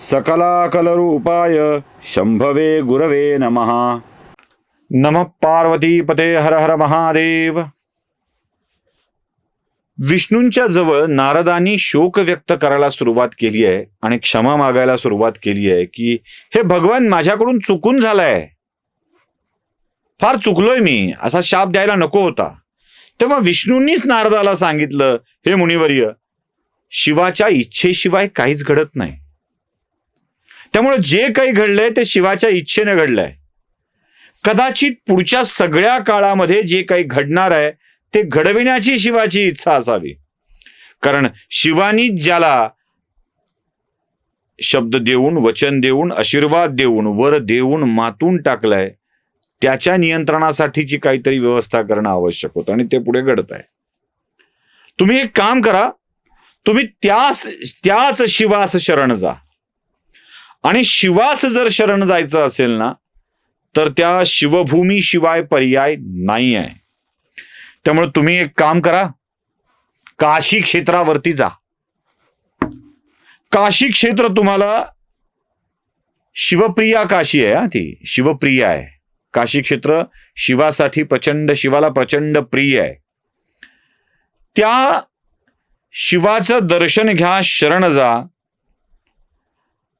सकलाकलरूपाय शंभवे गुरवे नमः। नमः पार्वतीपते हर हर महादेव। विष्णूंच्या जवळ नारदांनी शोक व्यक्त करायला सुरुवात केली आहे आणि क्षमा मागायला सुरुवात केली आहे की हे भगवान माझ्याकडून चुकून झालाय. फार चुकलोय मी. असा शाप द्यायला नको होता. तेव्हा विष्णूंनीच नारदाला सांगितलं हे मुनिवर्य शिवाच्या इच्छेशिवाय काहीच घडत नाही. त्यामुळे जे काही घडलंय ते शिवाच्या इच्छेने घडलंय. कदाचित पुढच्या सगळ्या काळामध्ये जे काही घडणार आहे ते घडविण्याची शिवाची इच्छा असावी. कारण शिवानी ज्याला शब्द देऊन वचन देऊन आशीर्वाद देऊन वर देऊन मातून टाकलाय त्याच्या नियंत्रणासाठीची काहीतरी व्यवस्था करणं आवश्यक होतं आणि ते पुढे घडत आहे. तुम्ही एक काम करा तुम्ही त्याच त्याच शिवास शरण जा. आणि शिवास जर शरण जायचं असेल ना तर त्या शिवभूमी शिवाय पर्याय नाही आहे त्यामुळे तुम्ही एक काम करा काशी क्षेत्रावरती जा. काशी क्षेत्र तुम्हाला शिवप्रिया काशी आहे हा ती. शिवप्रिया आहे. काशी क्षेत्र शिवासाठी प्रचंड शिवाला प्रचंड प्रिय आहे. त्या शिवाचं दर्शन घ्या शरण जा.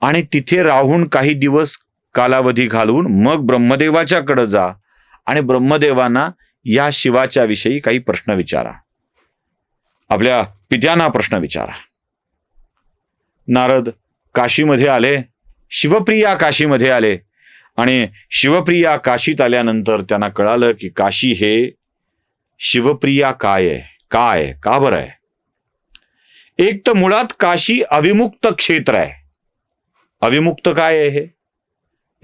आणि तिथे राहून काही दिवस कालावधी घालून मग ब्रह्मदेवाच्याकडे जा आणि ब्रह्मदेवांना या शिवाच्या विषयी काही प्रश्न विचारा. आपल्या पित्यांना प्रश्न विचारा. नारद काशीमध्ये आले शिवप्रिया काशीमध्ये आले आणि शिवप्रिया काशीत आल्यानंतर त्यांना कळालं की काशी हे शिवप्रिया काय आहे? काय का बरं आहे? एक तर मुळात काशी अविमुक्त क्षेत्र आहे. अविमुक्त काय आहे हे?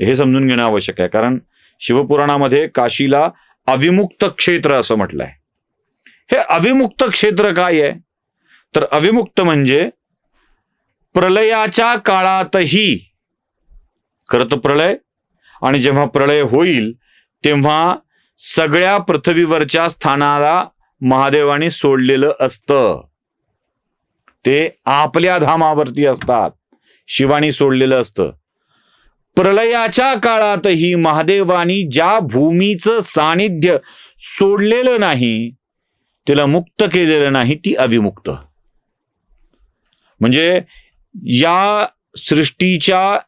हे समजून घेणं आवश्यक आहे. कारण शिवपुराणामध्ये काशीला अविमुक्त क्षेत्र असं म्हटलंय. हे अविमुक्त क्षेत्र काय आहे? तर अविमुक्त म्हणजे प्रलयाच्या काळातही खरं तर प्रलय आणि जेव्हा प्रलय होईल तेव्हा सगळ्या पृथ्वीवरच्या स्थानाला महादेवाने सोडलेलं असतं. ते आपल्या धामावरती असतात. शिवानी सोडलेलं असतं. प्रलयाच्या काळातही महादेवानी ज्या भूमीचं सानिध्य सोडलेलं नाही तिला मुक्त केलेलं नाही ती अविमुक्त. म्हणजे या सृष्टीच्या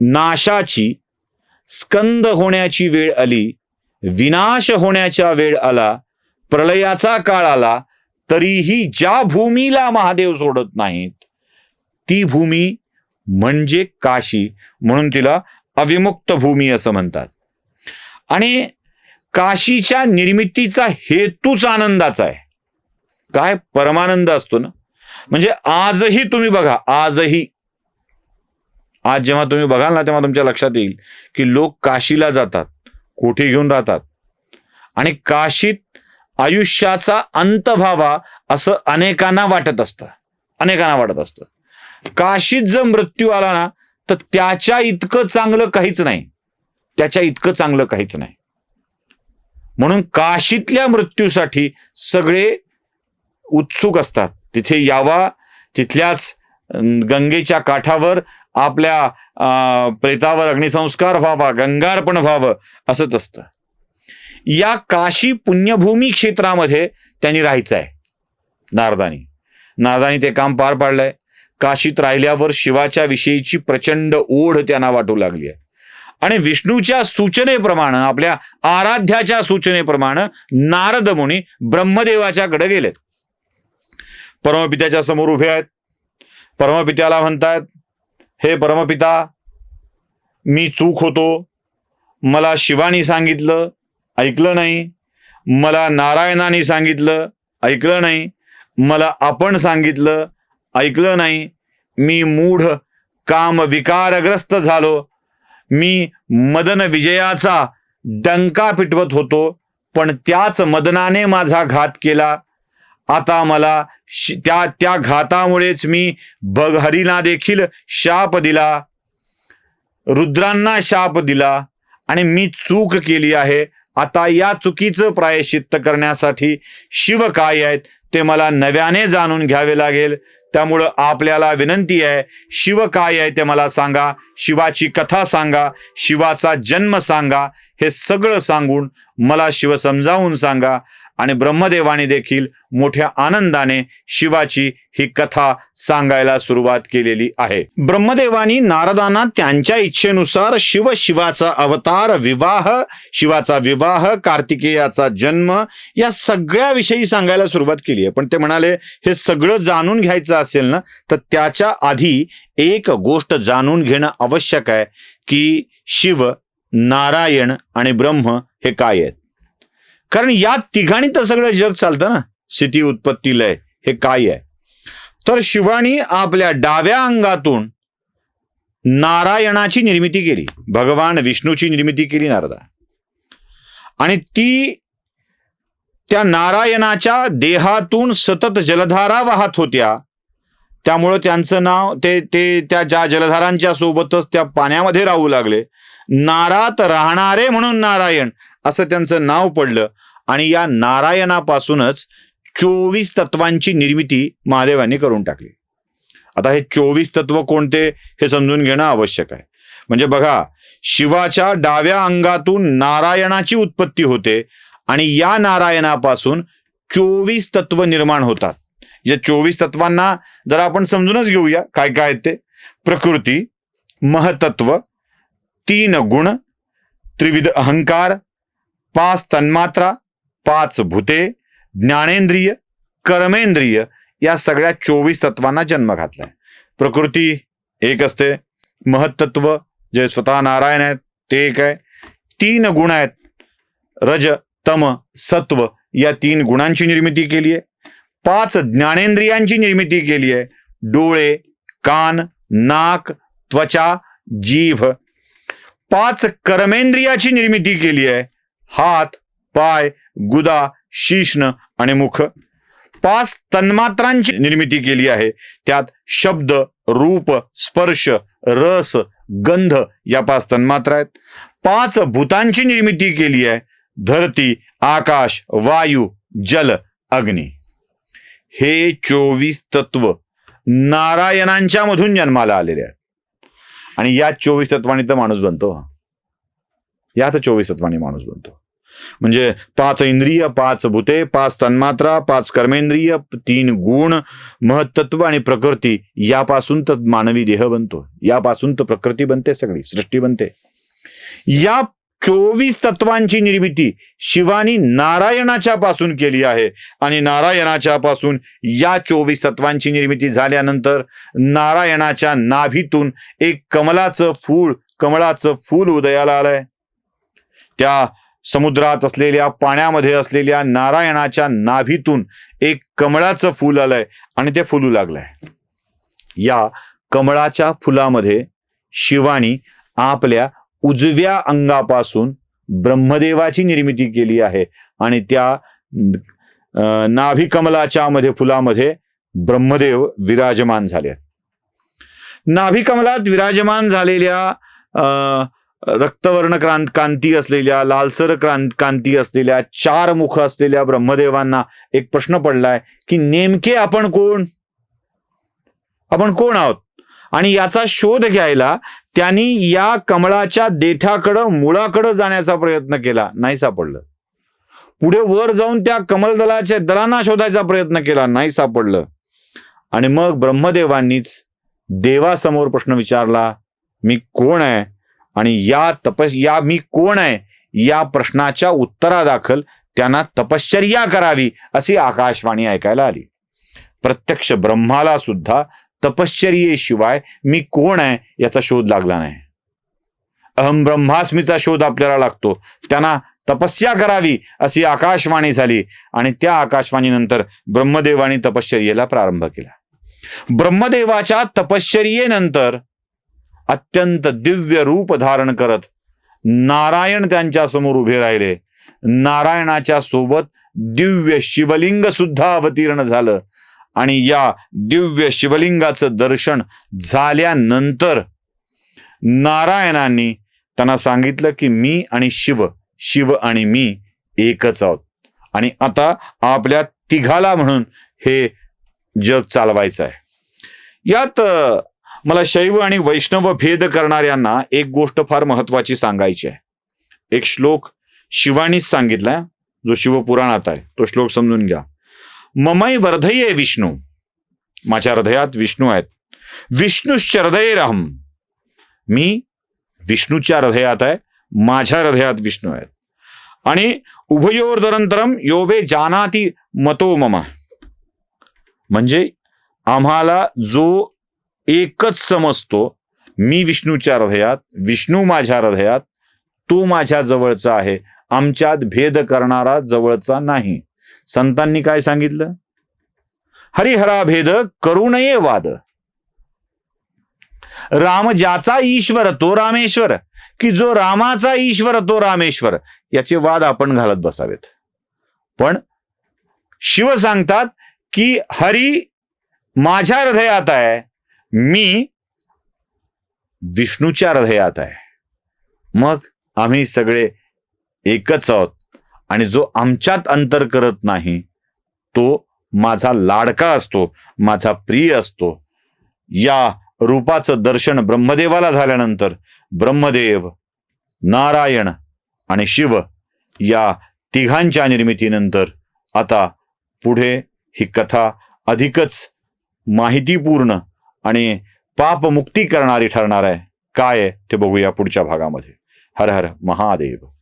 नाशाची स्कंद होण्याची वेळ आली विनाश होण्याचा वेळ आला प्रलयाचा काळ आला तरीही ज्या भूमीला महादेव सोडत नाहीत ती भूमी म्हणजे काशी म्हणून तिला अविमुक्त भूमी असं म्हणतात. आणि काशीच्या निर्मितीचा हेतूच आनंदाचा आहे. काय? परमानंद असतो ना. म्हणजे आजही तुम्ही बघा आजही. आज जेव्हा तुम्ही बघाल ना तेव्हा तुमच्या लक्षात येईल की लोक काशीला जातात कोठी घेऊन राहतात. आणि काशीत आयुष्याचा अंत व्हावा असं अनेकांना वाटत असतं. अनेकांना वाटत असतं. काशीत जर मृत्यू आला ना तर त्याच्या इतकं चांगलं काहीच नाही. त्याच्या इतकं चांगलं काहीच नाही. म्हणून काशीतल्या मृत्यूसाठी सगळे उत्सुक असतात. तिथे यावा तिथल्याच गंगेच्या काठावर आपल्या अं, प्रेतावर अग्निसंस्कार व्हावा गंगार्पण व्हावं असंच असतं. या काशी पुण्यभूमी क्षेत्रामध्ये त्यांनी राहायचं आहे नारदानी. नारदानी ते काम पार पाडलंय. काशीत राहिल्यावर शिवाच्या विषयीची प्रचंड ओढ त्यांना वाटू लागली आहे. आणि विष्णूच्या सूचनेप्रमाणे आपल्या आराध्याच्या सूचनेप्रमाणे नारद मुनी ब्रह्मदेवाच्याकडे गेलेत. परमपित्याच्या समोर उभे आहेत. परमपित्याला म्हणतायत हे परमपिता मी चूक होतो. मला शिवानी सांगितलं ऐकलं नाही. मला नारायणाने सांगितलं ऐकलं नाही. मला आपण सांगितलं ऐकलं नाही. मी मूढ काम विकारग्रस्त झालो. मी मदन विजयाचा डंका पिटवत होतो पण त्याच मदनाने माझा घात केला. आता मला त्या त्या घातामुळेच मी भगहरीला देखील शाप दिला. रुद्रांना शाप दिला आणि मी चूक केली आहे. आता या चुकीचं प्रायश्चित्त करण्यासाठी शिव काय आहेत ते मला नव्याने जाणून घ्यावे लागेल. त्यामुळं आपल्याला विनंती आहे शिव काय आहे ते मला सांगा शिवाची कथा सांगा शिवाचा जन्म सांगा हे सगळं सांगून मला शिव समजावून सांगा. आणि ब्रह्मदेवाने देखील मोठ्या आनंदाने शिवाची ही कथा सांगायला सुरुवात केलेली आहे. ब्रह्मदेवानी नारदांना त्यांच्या इच्छेनुसार शिव शिवाचा अवतार विवाह शिवाचा विवाह कार्तिकेयाचा जन्म या सगळ्या विषयी सांगायला सुरुवात केली आहे. पण ते म्हणाले हे सगळं जाणून घ्यायचं असेल ना तर त्याच्या आधी एक गोष्ट जाणून घेणं आवश्यक आहे की शिव नारायण आणि ब्रह्म हे काय आहेत? कारण या तिघाणी तर सगळं जग चालतं ना. स्थिती उत्पत्ती लय हे काय आहे? तर शिवानी आपल्या डाव्या अंगातून नारायणाची निर्मिती केली. भगवान विष्णूची निर्मिती केली नारदा. आणि ती त्या नारायणाच्या देहातून सतत जलधारा वाहत होत्या. त्यामुळं त्यांचं नाव ते ते त्या ज्या जलधारांच्या सोबतच त्या पाण्यामध्ये राहू लागले. नारात राहणारे म्हणून नारायण असं त्यांचं नाव पडलं. आणि या नारायणापासूनच चोवीस तत्वांची निर्मिती महादेवांनी करून टाकली. आता हे चोवीस तत्व कोणते हे समजून घेणं आवश्यक आहे. म्हणजे बघा शिवाच्या डाव्या अंगातून नारायणाची उत्पत्ती होते आणि या नारायणापासून चोवीस तत्व निर्माण होतात. या चोवीस तत्वांना जरा आपण समजूनच घेऊया काय काय आहेत ते. प्रकृती महतत्व तीन गुण त्रिविध अहंकार पाच तन्मात्रा पाच भूते ज्ञानेंद्रिय कर्मेंद्रिय या सगळ्या चोवीस तत्वांना जन्म घातलाय. प्रकृती एक असते महत्त्व जे स्वतः नारायण आहेत ते एक आहे. तीन गुण आहेत रज तम सत्व या तीन गुणांची निर्मिती केली आहे. पाच ज्ञानेंद्रियांची निर्मिती केली आहे. डोळे कान नाक त्वचा जीभ. पाच कर्मेंद्रियाची निर्मिती केली आहे. हात पाय गुदा शीष्ण आणि मुख. पाच तन्मात्रांची निर्मिती केली आहे. त्यात शब्द रूप स्पर्श रस गंध या पाच तन्मात्रा आहेत. पाच भूतांची निर्मिती केली आहे. धरती आकाश वायू जल अग्नी. हे चोवीस तत्व नारायणांच्या मधून जन्माला आलेले आहेत. आणि या चोवीस तत्वानी तर माणूस बनतो यात चोवीस तत्वानी माणूस बनतो. म्हणजे पाच इंद्रिय पाच भूते पाच तन्मात्रा पाच कर्मेंद्रिय तीन गुण महत्त्व आणि प्रकृती यापासून तर मानवी देह बनतो. यापासून तर प्रकृती बनते सगळी सृष्टी बनते. या चोवीस तत्वांची निर्मिती शिवानी नारायणाच्या पासून केली आहे. आणि नारायणाच्या पासून या चोवीस तत्वांची निर्मिती झाल्यानंतर नारायणाच्या नाभीतून एक कमलाचं फूल कमळाचं फूल उदयाला आलंय. त्या समुद्रात असलेल्या पाण्यामध्ये असलेल्या नारायणाच्या नाभीतून एक कमळाचं फूल आलंय आणि ते फुलू लागलंय. या कमळाच्या फुलामध्ये शिवानी आपल्या उजव्या अंगापासून ब्रह्मदेवाची निर्मिती केली आहे आणि त्या नाभिकमलाच्या नाभी कमलाच्या मध्ये फुलामध्ये ब्रह्मदेव विराजमान झाले नाभिकमलात विराजमान झालेल्या अं, रक्तवर्ण क्रांत कांती असलेल्या लालसर क्रांत कांती असलेल्या चार मुख असलेल्या ब्रह्मदेवांना एक प्रश्न पडलाय की नेमके आपण कोण? आपण कोण आहोत? आणि याचा शोध घ्यायला त्यांनी या कमळाच्या देठाकडं मुळाकडं जाण्याचा प्रयत्न केला. नाही सापडलं. पुढे वर जाऊन त्या कमलदलाच्या दलांना शोधायचा प्रयत्न केला. नाही सापडलं. आणि मग ब्रह्मदेवांनीच देवासमोर प्रश्न विचारला मी कोण आहे? आणि या तपस या मी कोण आहे? या प्रश्नाच्या उत्तरादाखल त्यांना तपश्चर्या करावी अशी आकाशवाणी ऐकायला आली. प्रत्यक्ष ब्रह्माला सुद्धा तपश्चर्येशिवाय मी कोण आहे याचा शोध लागला नाही. अहम ब्रह्मास्मीचा शोध आपल्याला लागतो. त्यांना तपस्या करावी अशी आकाशवाणी झाली आणि त्या आकाशवाणीनंतर ब्रह्मदेवाने तपश्चर्येला प्रारंभ केला. ब्रह्मदेवाच्या तपश्चर्येनंतर अत्यंत दिव्य रूप धारण करत नारायण त्यांच्यासमोर उभे राहिले. नारायणाच्या सोबत दिव्य शिवलिंग सुद्धा अवतीर्ण झालं. आणि या दिव्य शिवलिंगाचं दर्शन झाल्यानंतर नारायणांनी त्यांना सांगितलं की मी आणि शिव शिव आणि मी एकच आहोत. आणि आता आपल्या तिघाला म्हणून हे जग चालवायचं आहे. यात मला शैव आणि वैष्णव भेद करणाऱ्यांना एक गोष्ट फार महत्वाची सांगायची आहे. एक श्लोक शिवानीच सांगितलाय जो शिवपुराणात आहे. तो श्लोक समजून घ्या. ममय वर्धये विष्णू. माझ्या हृदयात विष्णू आहेत. विष्णूश्च हृदयेरहम मी विष्णूच्या हृदयात आहे माझ्या हृदयात विष्णू आहेत. आणि उभयोर्दरंतरम योवे जानाती मतो ममा. म्हणजे आम्हाला जो एकच समजतो मी विष्णूच्या हृदयात विष्णू माझ्या हृदयात तो माझ्या जवळचा आहे. आमच्यात भेद करणारा जवळचा नाही. संतांनी काय सांगितलं? हरिहरा भेद करू नये वाद. राम ज्याचा ईश्वर तो रामेश्वर. की जो रामाचा ईश्वर तो रामेश्वर. याचे वाद आपण घालत बसावेत. पण शिव सांगतात की हरी माझ्या हृदयात आहे. मी विष्णूच्या हृदयात आहे. मग आम्ही सगळे एकच आहोत आणि जो आमच्यात अंतर करत नाही तो माझा लाडका असतो माझा प्रिय असतो. या रूपाचं दर्शन ब्रह्मदेवाला झाल्यानंतर ब्रह्मदेव नारायण आणि शिव या तिघांच्या निर्मितीनंतर आता पुढे ही कथा अधिकच माहितीपूर्ण आणि पापमुक्ती करणारी ठरणार आहे. काय ते बघूया पुढच्या भागामध्ये. हर हर महादेव.